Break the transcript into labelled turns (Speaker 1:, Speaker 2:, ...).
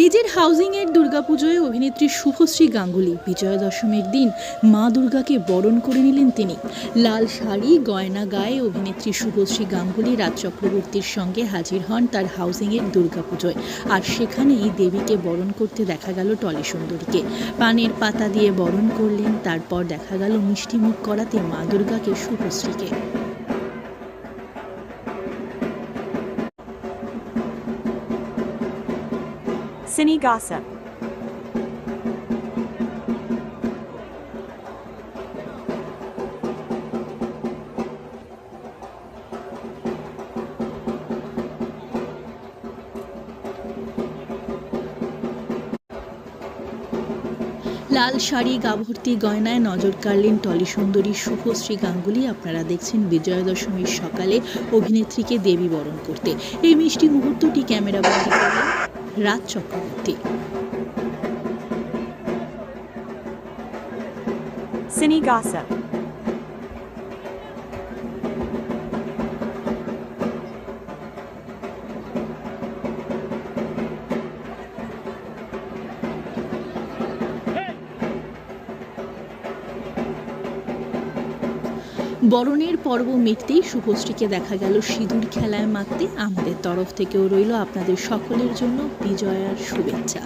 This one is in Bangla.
Speaker 1: নিজের হাউজিংয়ের দুর্গাপুজোয় অভিনেত্রী শুভশ্রী গাঙ্গুলি বিজয়া দশমীর দিন মা দুর্গাকে বরণ করে নিলেন তিনি। লাল শাড়ি, গয়না গায়ে অভিনেত্রী শুভশ্রী গাঙ্গুলি রাজ চক্রবর্তীর সঙ্গে হাজির হন তার হাউজিংয়ের দুর্গাপুজোয়। আর সেখানেই দেবীকে বরণ করতে দেখা গেল টলি সুন্দরীকে। পানের পাতা দিয়ে বরণ করলেন, তারপর দেখা গেল মিষ্টিমুখ করাতে মা দুর্গাকে শুভশ্রীকে।
Speaker 2: Cine Gossip.
Speaker 1: লাল শাড়ি গাভর্তি গয়নায় নজর কাড়লেন টলি সুন্দরী শুভশ্রী গাঙ্গুলি আপনারা দেখছেন বিজয়া দশমীর সকালে অভিনেত্রীকে দেবী বরণ করতে এই মিষ্টি মুহূর্তটি ক্যামেরা বন্দী রাজ চক্রবর্তী
Speaker 2: Cine Gossip.
Speaker 1: বরণের পর্ব মিটতেই শুভশ্রীকে দেখা গেল সিঁদুর খেলায় মাখতে। আমাদের তরফ থেকেও রইল আপনাদের সকলের জন্য বিজয়ার শুভেচ্ছা।